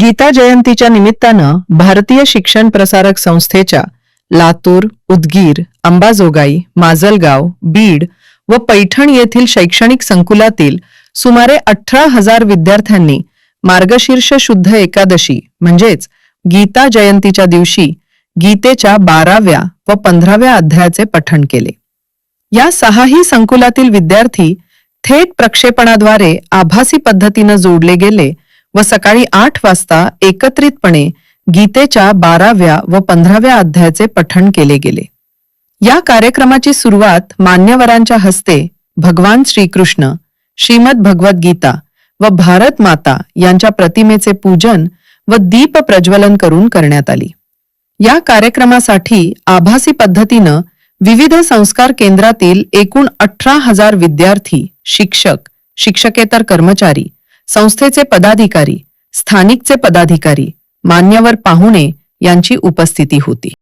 गीता जयंतीच्या निमित्तानं भारतीय शिक्षण प्रसारक संस्थेच्या लातूर उदगीर अंबाजोगाई माजलगाव बीड व पैठण येथील शैक्षणिक संकुलातील सुमारे अठरा हजार विद्यार्थ्यांनी मार्गशीर्ष शुद्ध एकादशी म्हणजेच गीता जयंतीच्या दिवशी गीतेच्या बाराव्या व पंधराव्या अध्यायाचे पठण केले. या सहाही संकुलातील विद्यार्थी थेट प्रक्षेपणाद्वारे आभासी पद्धतीनं जोडले गेले व सकाळी आठ वाजता एकत्रितपणे गीतेच्या बाराव्या व पंधराव्या अध्यायाचे पठण केले गेले. या कार्यक्रमाची सुरुवात मान्यवरांच्या हस्ते भगवान श्रीकृष्ण श्रीमद भगवद्गीता व भारत माता यांच्या प्रतिमेचे पूजन व दीप प्रज्वलन करून करण्यात आली. या कार्यक्रमासाठी आभासी पद्धतीनं विविध संस्कार केंद्रातील एकूण अठरा हजार विद्यार्थी शिक्षक शिक्षकेतर कर्मचारी संस्थेचे पदाधिकारी स्थानिकचे पदाधिकारी मान्यवर पाहुणे यांची उपस्थिती होती.